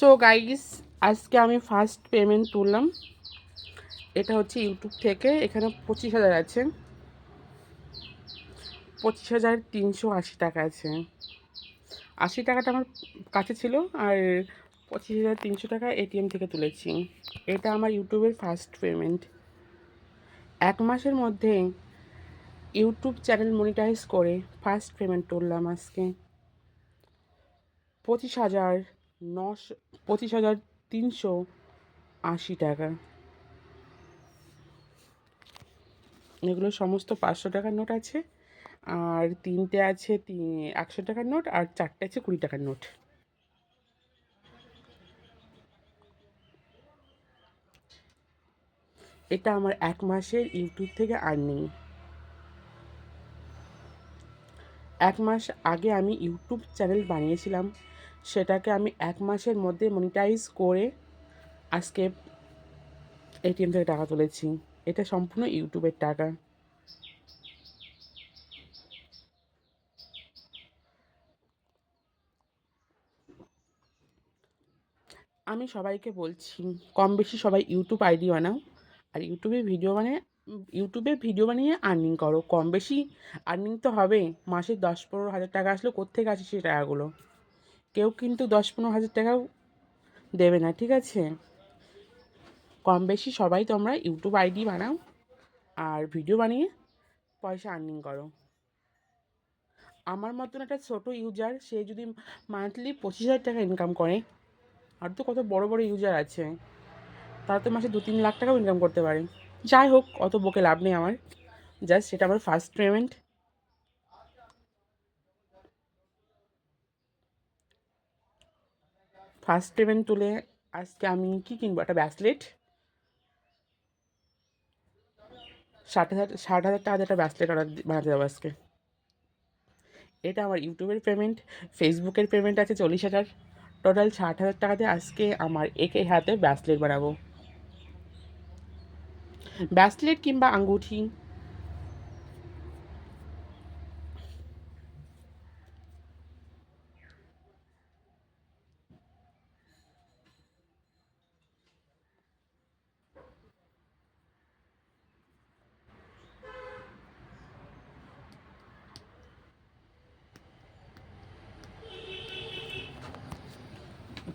So guys আজকে আমি first payment তুললাম। এটা হচ্ছে ইউটিউব থেকে। এখানে পঁচিশ হাজার আছে। পঁচিশ হাজার তিনশো আশি টাকা আছে। আশি টাকাটা আমার কাছে ছিল আর পঁচিশ হাজার তিনশো টাকা এটিএম থেকে তুলেছি। এটা আমার ইউটিউবের ফার্স্ট পেমেন্ট এক মাসের মধ্যে ইউটিউব চ্যানেল মনিটাইজ করে ফার্স্ট পেমেন্ট তুললাম আজকে। পঁচিশ হাজার নশো, পঁচিশ হাজার তিনশো আশি টাকা। এগুলো সমস্ত পাঁচশো টাকার নোট আছে। আর তিনটে আছে একশো টাকার নোট আর চারটে আছে কুড়ি টাকার নোট। এটা আমার এক মাসের ইউটিউব থেকে আর্নিং। এক মাস আগে আমি ইউটিউব চ্যানেল বানিয়েছিলাম। সেটাকে আমি এক মাসের মধ্যে মনিটাইজ করে আজকে এটিএম থেকে টাকা তুলেছি। এটা সম্পূর্ণ ইউটিউবের টাকা। আমি সবাইকে বলছি কম বেশি সবাই ইউটিউব আইডি বানাও। আর ইউটিউবে ভিডিও বানিয়ে, ইউটিউবে ভিডিও বানিয়ে আর্নিং করো। কম বেশি আর্নিং তো হবে, মাসে দশ পনেরো হাজার টাকা আসলে কোত্থেকে আসে সেই টাকাগুলো? কেউ কিন্তু দশ পনেরো হাজার টাকাও দেবে না, ঠিক আছে? কম বেশি সবাই তোমরা ইউটিউব আইডি বানাও আর ভিডিও বানিয়ে পয়সা আর্নিং করো। আমার মতন একটা ছোটো ইউজার সে যদি মান্থলি পঁচিশ হাজার টাকা ইনকাম করে, আর তো কত বড় বড় ইউজার আছে, তারা তো মাসে দু তিন লাখ টাকাও ইনকাম করতে পারে। যাই হোক, অত বকে লাভ নেই আমার। জাস্ট সেটা আমার ফার্স্ট পেমেন্ট ফার্স্ট পেমেন্ট তুলে আজকে আমি কি কিনবো? একটা ব্যাসলেট ষাট হাজার ষাট হাজার টাকা একটা ব্যাসলেট অর্ডার বানাতে যাব আজকে। এটা আমার ইউটিউবের পেমেন্ট ফেসবুকের পেমেন্ট আছে চল্লিশ হাজার। টোটাল ষাট হাজার টাকাতে আজকে আমার একে হাতে ব্যাসলেট বানাবো। ব্যাসলেট কিংবা আঙ্গুঠি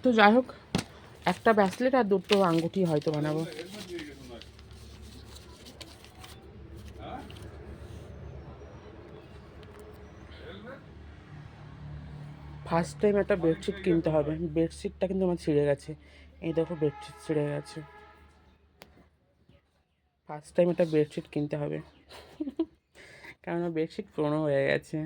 তো যাই হোক, একটা ব্যাসলেট আর দুটো আঙ্গুটি হয়তো বানাবো। ফার্স্ট টাইম একটা বেডশিট কিনতে হবে। বেডশিটটা কিন্তু আমার ছিঁড়ে গেছে। এই দেখো বেডশিট ছিঁড়ে গেছে। ফার্স্ট টাইম একটা বেডশিট কিনতে হবে। কারণ বেডশিট পুরোনো হয়ে গেছে।